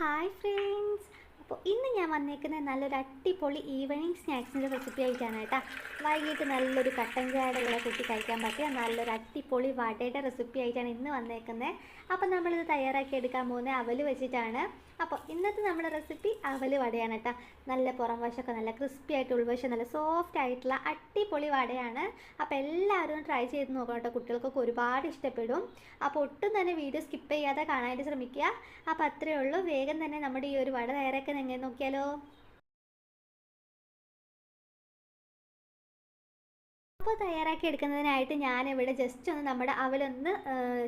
Hi friends, അപ്പോൾ ഇന്ന് ഞാൻ വന്നേക്കുന്നത് നല്ലൊരു അടിപൊളി ഈവനിങ് സ്നാക്സിന്റെ റെസിപ്പി ആയിട്ടാണ് കേട്ടോ. വൈകിട്ട് നല്ലൊരു കട്ടൻ ചായയുടെ കുട്ടി കഴിക്കാൻ പറ്റിയ നല്ലൊരു അടിപൊളി വടയുടെ റെസിപ്പി ആയിട്ടാണ് ഇന്ന് വന്നേക്കുന്നത് അപ്പോൾ നമ്മളിത് തയ്യാറാക്കി എടുക്കാൻ പോകുന്നത് അവൽ വെച്ചിട്ടാണ്. അപ്പോൾ ഇന്നത്തെ നമ്മുടെ റെസിപ്പി അവൽ വടയാണ് കേട്ടോ. നല്ല പുറം വശമൊക്കെ നല്ല ക്രിസ്പി ആയിട്ട് ഉൾവശം നല്ല സോഫ്റ്റ് ആയിട്ടുള്ള അടിപൊളി വടയാണ്. അപ്പോൾ എല്ലാവരും ട്രൈ ചെയ്ത് നോക്കണം കേട്ടോ. കുട്ടികൾക്കൊക്കെ ഒരുപാട് ഇഷ്ടപ്പെടും. അപ്പോൾ ഒട്ടും തന്നെ വീഡിയോ സ്കിപ്പ് ചെയ്യാതെ കാണാനായിട്ട് ശ്രമിക്കുക. അപ്പോൾ അത്രയേ ഉള്ളൂ. വേഗം തന്നെ നമ്മുടെ ഈ ഒരു വട തയ്യാറാക്കുന്നത് എങ്ങനെ നോക്കിയാലോ? അപ്പോൾ തയ്യാറാക്കി എടുക്കുന്നതിനായിട്ട് ഞാനിവിടെ ജസ്റ്റ് ഒന്ന് നമ്മുടെ അവലൊന്ന്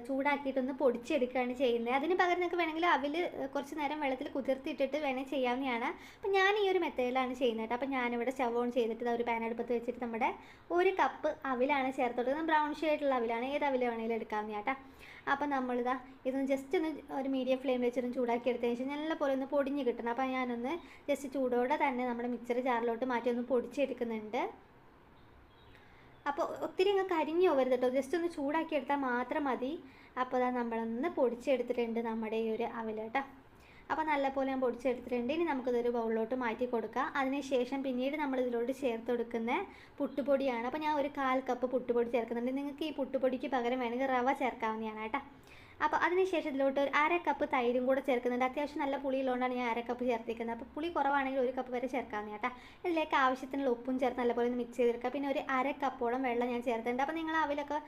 ചൂടാക്കിയിട്ടൊന്ന് പൊടിച്ചെടുക്കുകയാണ് ചെയ്യുന്നത്. അതിന് പകരം നിങ്ങൾക്ക് വേണമെങ്കിൽ അവൽ കുറച്ച് നേരം വെള്ളത്തിൽ കുതിർത്തിട്ടിട്ട് വേണേൽ ചെയ്യാവുന്നതാണ്. അപ്പോൾ ഞാൻ ഈ ഒരു മെത്തേഡിലാണ് ചെയ്യുന്നത് അപ്പോൾ ഞാനിവിടെ സ്റ്റവ് ഓൺ ചെയ്തിട്ട് ഒരു പാൻ അടുപ്പത്ത് വെച്ചിട്ട് നമ്മുടെ ഒരു കപ്പ് അവിലാണ് ചേർത്ത് കൊടുക്കുന്നത് ബ്രൗൺ ഷെയ്ഡുള്ള അവിലാണ്. ഏത് അവിൽ വേണമെങ്കിലും എടുക്കാവുന്ന കേട്ടോ. അപ്പോൾ നമ്മളിതാ ഇതൊന്ന് ജസ്റ്റ് ഒന്ന് ഒരു മീഡിയം ഫ്ലെയിം വെച്ചിട്ട് ചൂടാക്കി എടുത്തതിന് ശേഷം നല്ലപോലെ ഒന്ന് പൊടിഞ്ഞ് കിട്ടണം. അപ്പോൾ ഞാനൊന്ന് ജസ്റ്റ് ചൂടോടെ തന്നെ നമ്മുടെ മിക്സർ ജാറിലോട്ട് മാറ്റി ഒന്ന് പൊടിച്ചെടുക്കുന്നുണ്ട്. അപ്പോൾ ഒത്തിരി അങ്ങ് കരിഞ്ഞു പോകരുത് കേട്ടോ ജസ്റ്റ് ഒന്ന് ചൂടാക്കി എടുത്താൽ മാത്രം മതി. അപ്പോൾ അതാ നമ്മളൊന്ന് പൊടിച്ചെടുത്തിട്ടുണ്ട് നമ്മുടെ ഈ ഒരു അവൽ കേട്ടോ അപ്പോൾ നല്ലപോലെ ഞാൻ പൊടിച്ചെടുത്തിട്ടുണ്ട്. ഇനി നമുക്കിതൊരു ബൗളിലോട്ട് മാറ്റി കൊടുക്കാം. അതിനുശേഷം പിന്നീട് നമ്മൾ ഇതിലോട്ട് ചേർത്ത് കൊടുക്കുന്ന പുട്ടുപൊടിയാണ്. അപ്പോൾ ഞാൻ ഒരു കാൽ കപ്പ് പുട്ടുപൊടി ചേർക്കുന്നുണ്ട്. നിങ്ങൾക്ക് ഈ പുട്ടുപൊടിക്ക് പകരം വേണമെങ്കിൽ റവ ചേർക്കാവുന്നതാണ് കേട്ടോ. അപ്പോൾ അതിനുശേഷം ഇതിലോട്ട് ഒരു അര കപ്പ് തൈരും കൂടെ ചേർക്കുന്നുണ്ട്. അത്യാവശ്യം നല്ല പുളിയുള്ളതുകൊണ്ടാണ് ഞാൻ അര കപ്പ് ചേർത്തിരിക്കുന്നത്. അപ്പോൾ പുളി കുറവാണെങ്കിൽ ഒരു കപ്പ് വരെ ചേർക്കാമെന്ന് കേട്ടോ. ഇതിലേക്ക് ആവശ്യത്തിനുള്ള ഉപ്പും ചേർത്ത് നല്ലപോലെ ഒന്ന് മിക്സ് ചെയ്തെടുക്കുക. പിന്നെ ഒരു അര കപ്പോളം വെള്ളം ഞാൻ ചേർത്തിട്ടുണ്ട്. അപ്പോൾ നിങ്ങൾ അവിലൊക്കെ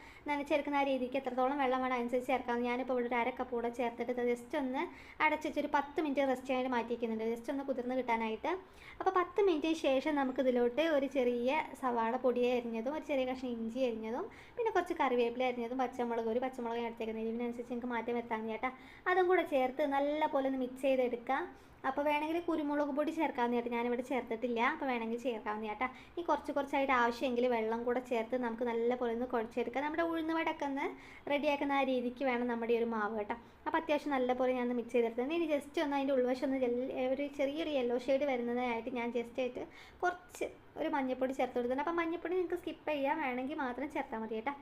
ചേർക്കുന്ന ആ രീതിക്ക് എത്രത്തോളം വെള്ളം വേണം അനുസരിച്ച് ചേർക്കാം. ഞാനിപ്പോൾ ഇവിടെ ഒരു അര കപ്പ് കൂടെ ചേർത്തിട്ട് ജസ്റ്റ് ഒന്ന് അടച്ച് വെച്ചൊരു പത്ത് മിനിറ്റ് റെസ്റ്റ് ചെയ്യാനായിട്ട് മാറ്റിയിരിക്കുന്നുണ്ട് ജസ്റ്റ് ഒന്ന് കുതിർന്ന് കിട്ടാനായിട്ട്. അപ്പോൾ പത്ത് മിനിറ്റിന് ശേഷം നമുക്ക് ഇതിലോട്ട് ഒരു ചെറിയ സവാള പൊടി അരിഞ്ഞതും ഒരു ചെറിയ കഷ്ണം ഇഞ്ചി അരിഞ്ഞതും പിന്നെ കുറച്ച് കറിവേപ്പില അരിഞ്ഞതും പച്ചമുളക് ഒരു പച്ചമുളക് എടുത്തേക്കുന്നത്. ഇതിനനുസരിച്ച് നിങ്ങൾക്ക് മാറ്റം വരുത്താമെന്ന് ചേട്ടാ അതും കൂടെ ചേർത്ത് നല്ല പോലെ ഒന്ന് മിക്സ് ചെയ്തെടുക്കുക അപ്പോൾ വേണമെങ്കിൽ കുരുമുളക് പൊടി ചേർക്കാമെന്ന് ചേട്ടാ ഞാനിവിടെ ചേർത്തിട്ടില്ല. അപ്പോൾ വേണമെങ്കിൽ ചേർക്കാമെന്ന് ചേട്ടാ ഈ കുറച്ച് കുറച്ചായിട്ട് ആവശ്യമെങ്കിൽ വെള്ളം കൂടെ ചേർത്ത് നമുക്ക് നല്ല പോലെ ഒന്ന് കുഴച്ചെടുക്കാം. നമ്മുടെ ഉഴുന്നുവടക്കം ഒന്ന് റെഡിയാക്കുന്ന ആ രീതിക്ക് വേണം നമ്മുടെ ഈ ഒരു മാവ് കേട്ടോ. അപ്പോൾ അത്യാവശ്യം നല്ല പോലെ ഞാൻ മിക്സ് ചെയ്തെടുത്തത്. ഇനി ജസ്റ്റ് ഒന്ന് അതിന്റെ ഉൾവശം ഒന്ന് ഒരു ചെറിയൊരു യെല്ലോ ഷെയ്ഡ് വരുന്നതായിട്ട് ഞാൻ ജസ്റ്റ് ആയിട്ട് കുറച്ച് ഒരു മഞ്ഞൾപ്പൊടി ചേർത്ത് കൊടുത്തിട്ടുണ്ട്. അപ്പോൾ മഞ്ഞൾപ്പൊടി നിങ്ങൾക്ക് സ്കിപ്പ് ചെയ്യാം. വേണമെങ്കിൽ മാത്രം ചേർത്താൽ മതി കേട്ടോ.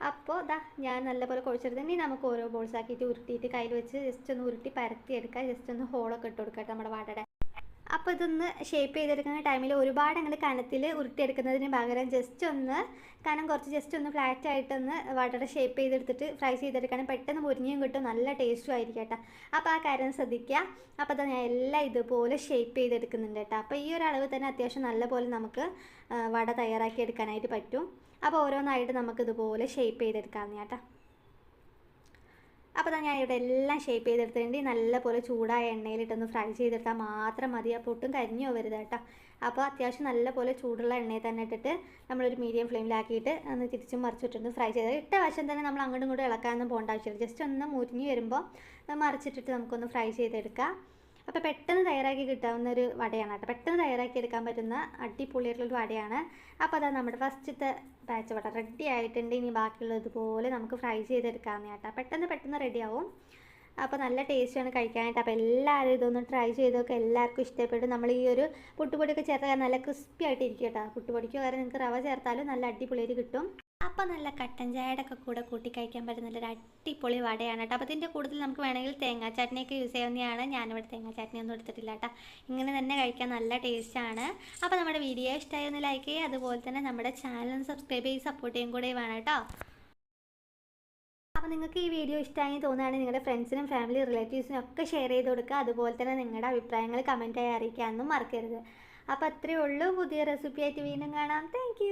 അപ്പോൾ ദാ ഞാൻ നല്ലപോലെ കുഴച്ചെടുത്ത് ഇനി നമുക്ക് ഓരോ ബോൾസ് ആക്കിയിട്ട് ഉരുട്ടിയിട്ട് കയ്യിൽ വെച്ച് ജസ്റ്റ് ഒന്ന് ഉരുട്ടി പരത്തിയെടുക്കുക ജസ്റ്റ് ഒന്ന് ഹോളൊക്കെ ഇട്ട് കൊടുക്കട്ടെ നമ്മുടെ വാടയുടെ അപ്പോൾ ഇതൊന്ന് ഷേപ്പ് ചെയ്തെടുക്കുന്ന ടൈമിൽ ഒരുപാട് അങ്ങനെ കനത്തിൽ ഉരുട്ടിയെടുക്കുന്നതിന് പകരം ജസ്റ്റ് ഒന്ന് കനം കുറച്ച് ജസ്റ്റ് ഒന്ന് ഫ്ലാറ്റ് ആയിട്ടൊന്ന് വടയുടെ ഷേപ്പ് ചെയ്തെടുത്തിട്ട് ഫ്രൈ ചെയ്തെടുക്കണം പെട്ടെന്ന് മുരിഞ്ഞും കിട്ടും. നല്ല ടേസ്റ്റും ആയിരിക്കും കേട്ടോ. അപ്പോൾ ആ കാര്യം ശ്രദ്ധിക്കുക. അപ്പോൾ ഞാൻ എല്ലാം ഇതുപോലെ ഷേപ്പ് ചെയ്തെടുക്കുന്നുണ്ട് കേട്ടോ. അപ്പോൾ ഈ ഒരു അളവ് തന്നെ അത്യാവശ്യം നല്ലപോലെ നമുക്ക് വട തയ്യാറാക്കി എടുക്കാനായിട്ട് പറ്റും. അപ്പോൾ ഓരോന്നായിട്ട് നമുക്കിതുപോലെ ഷേപ്പ് ചെയ്തെടുക്കാം കേട്ടോ. അപ്പോൾ ഞാൻ ഇവിടെ എല്ലാം ഷേപ്പ് ചെയ്തെടുത്തിട്ടുണ്ട്. നല്ലപോലെ ചൂടായ എണ്ണയിലിട്ടൊന്ന് ഫ്രൈ ചെയ്തെടുത്താൽ മാത്രം മതി. അപ്പോൾ ഒട്ടും കരിഞ്ഞു പോകരുത് കേട്ടോ. അപ്പോൾ അത്യാവശ്യം നല്ലപോലെ ചൂടുള്ള എണ്ണയിൽ തന്നെ ഇട്ടിട്ട് നമ്മളൊരു മീഡിയം ഫ്ലെയിമിലാക്കിയിട്ട് ഒന്ന് തിരിച്ചും മറിച്ചിട്ടൊന്ന് ഫ്രൈ ചെയ്ത് ഇട്ട വശം തന്നെ നമ്മൾ അങ്ങോട്ടും ഇങ്ങോട്ടും ഇളക്കാനൊന്നും പോകേണ്ട ആവശ്യമില്ല. ജസ്റ്റ് ഒന്ന് മുരിഞ്ഞ് വരുമ്പോൾ മറിച്ചിട്ടിട്ട് നമുക്കൊന്ന് ഫ്രൈ ചെയ്തെടുക്കാം. അപ്പോൾ പെട്ടെന്ന് തയ്യാറാക്കി കിട്ടാവുന്ന ഒരു വടയാണ് കേട്ടോ. പെട്ടെന്ന് തയ്യാറാക്കി എടുക്കാൻ പറ്റുന്ന അടിപൊളിയായിട്ടുള്ളൊരു വടയാണ്. അപ്പോൾ അതാ നമ്മുടെ ഫസ്റ്റത്തെ ബാച്ച് വട. റെഡി ആയിട്ടുണ്ട്. ഇനി ബാക്കിയുള്ളത് ഇതുപോലെ നമുക്ക് ഫ്രൈ ചെയ്തെടുക്കാമെന്ന് കേട്ടോ. പെട്ടെന്ന് പെട്ടെന്ന് റെഡിയാവും അപ്പോൾ നല്ല ടേസ്റ്റാണ് കഴിക്കാനായിട്ട്. അപ്പോൾ എല്ലാവരും ഇതൊന്ന് ട്രൈ ചെയ്തൊക്കെ എല്ലാവർക്കും ഇഷ്ടപ്പെടും നമ്മൾ ഈ ഒരു പുട്ടുപൊടിയൊക്കെ ചേർത്താൽ നല്ല ക്രിസ്പി ആയിട്ട് ഇരിക്കും കേട്ടോ. പുട്ടുപൊടിക്ക് പകരം നിങ്ങൾക്ക് റവ ചേർത്താലും നല്ല അടിപൊളിയായിട്ട് കിട്ടും. അപ്പോൾ നല്ല കട്ടൻ ചായയുടെ ഒക്കെ കൂടെ കൂട്ടി കഴിക്കാൻ പറ്റുന്ന നല്ലൊരു അടിപൊളി വടയാണ് കേട്ടോ. അപ്പോൾ ഇതിന്റെ കൂടുതൽ നമുക്ക് വേണമെങ്കിൽ തേങ്ങാ ചട്നിയൊക്കെ യൂസ് ചെയ്യാവുന്നതാണ്. ഞാനിവിടെ തേങ്ങാ ചട്നി ഒന്നും എടുത്തിട്ടില്ല കേട്ടോ. ഇങ്ങനെ തന്നെ കഴിക്കാൻ നല്ല ടേസ്റ്റാണ് അപ്പോൾ നമ്മുടെ വീഡിയോ ഇഷ്ടമായി ഒന്ന് ലൈക്ക് ചെയ്യുക. അതുപോലെ തന്നെ നമ്മുടെ ചാനൽ സബ്സ്ക്രൈബ് ചെയ്ത് സപ്പോർട്ട് ചെയ്യും കൂടെ വേണം കേട്ടോ. അപ്പോൾ നിങ്ങൾക്ക് ഈ വീഡിയോ ഇഷ്ടമായി തോന്നുകയാണെങ്കിൽ നിങ്ങളുടെ ഫ്രണ്ട്സിനും ഫാമിലി റിലേറ്റീവ്സിനും ഒക്കെ ഷെയർ ചെയ്ത് കൊടുക്കുക. അതുപോലെ തന്നെ നിങ്ങളുടെ അഭിപ്രായങ്ങൾ കമന്റായി അറിയിക്കാനൊന്നും മറക്കരുത്. അപ്പോൾ അത്രയേ ഉള്ളൂ. പുതിയ റെസിപ്പി ആയിട്ട് വീണ്ടും കാണാം. താങ്ക്